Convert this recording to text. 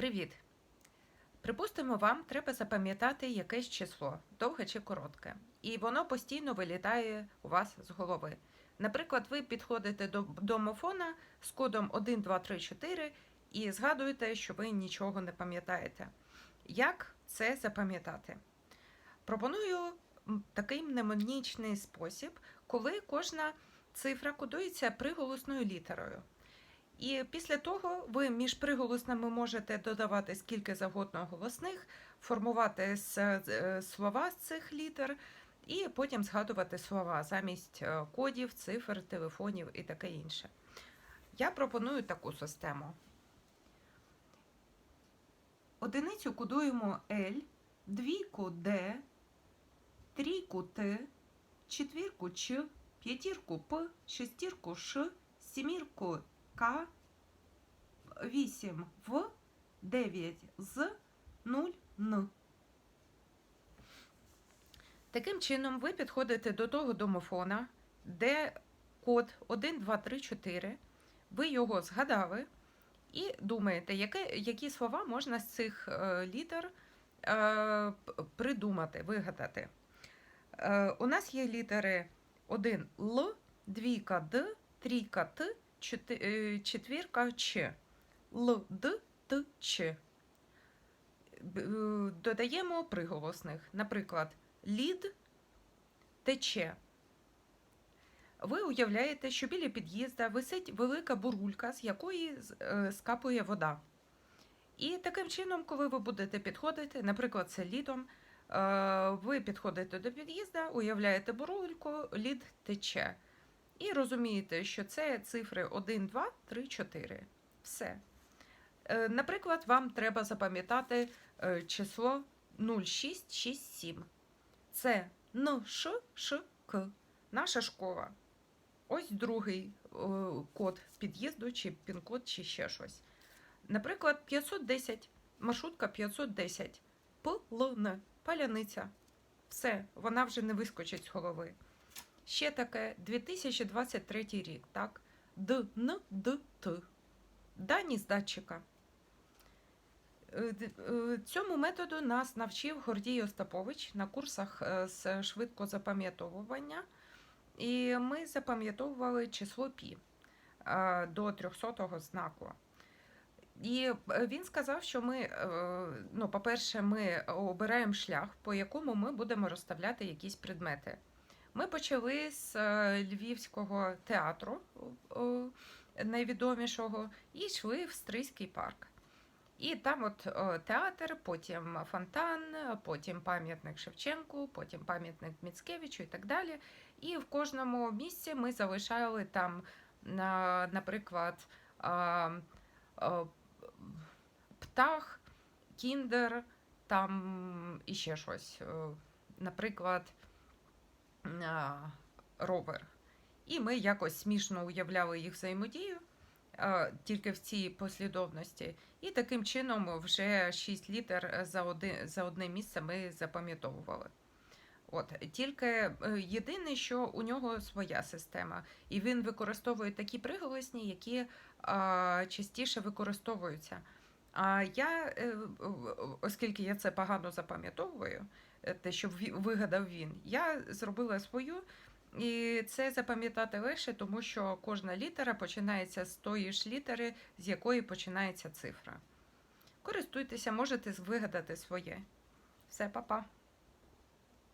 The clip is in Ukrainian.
Привіт! Припустимо, вам треба запам'ятати якесь число, довге чи коротке, і воно постійно вилітає у вас з голови. Наприклад, ви підходите до домофона з кодом 1, 2, 3, 4 і згадуєте, що ви нічого не пам'ятаєте. Як це запам'ятати? Пропоную такий мнемонічний спосіб, коли кожна цифра кодується приголосною літерою. І після того ви між приголосними можете додавати скільки завгодно голосних, формувати слова з цих літер, і потім згадувати слова замість е, кодів, цифр, телефонів і таке інше. Я пропоную таку систему. Одиницю кодуємо L, двійку D, трійку Т, четвірку Ч, п'ятірку П, шестірку Ш, сімірку К, 8 В, 9 З, 0 Н. Таким чином, ви підходите до того домофона, де код 1, 2, 3, 4. Ви його згадали і думаєте, яке, які слова можна з цих е, літер е, придумати, вигадати. Е, у нас є літери 1 Л, двійка Д, трійка Т, чоти- четвірка Ч. Л, Д, Т, Ч. Е, Додаємо приголосних. Наприклад, лід тече. Ви уявляєте, що біля під'їзда висить велика бурулька, з якої е, скапує вода. І таким чином, коли ви будете підходити, наприклад, це літом, е, ви підходите до під'їзда, уявляєте бурульку, лід тече. І розумієте, що це цифри 1, 2, 3, 4. Все. Е, Наприклад, вам треба запам'ятати е, число 0667. Це Н, Ш, Ш, К. Наша школа. Ось другий е, код під'їзду, чи пін-код, чи ще щось. Наприклад, 510. Маршрутка 510. ПЛН. Паляниця. Все, вона вже не вискочить з голови. Ще таке 2023 рік, так? Д, Н, Д, Т. Дані з датчика. Е, е, Цьому методу нас навчив Гордій Остапович на курсах е, з швидкозапам'ятовування. І ми запам'ятовували число пі до 300-го знаку. І він сказав, що ми, ну, по-перше, ми обираємо шлях, по якому ми будемо розставляти якісь предмети. Ми почали з е, Львівського театру, найвідомішого, і йшли в Стрийський парк. І там от театр, потім фонтан, потім пам'ятник Шевченку, потім пам'ятник Міцкевичу і так далі. І в кожному місці ми залишали там, наприклад, птах, кіндер, там іще щось, наприклад, ровер. І ми якось смішно уявляли їх взаємодію тільки в цій послідовності. І таким чином вже 6 літер за, один, за одне місце ми запам'ятовували. От тільки е, єдине, що у нього своя система, і він використовує такі приголосні, які а, частіше використовуються. А я, е, оскільки я це погано запам'ятовую, е, те, що вигадав він, я зробила свою. І це запам'ятати легше, тому що кожна літера починається з тої ж літери, з якої починається цифра. Користуйтеся, можете вигадати своє. Все, па-па.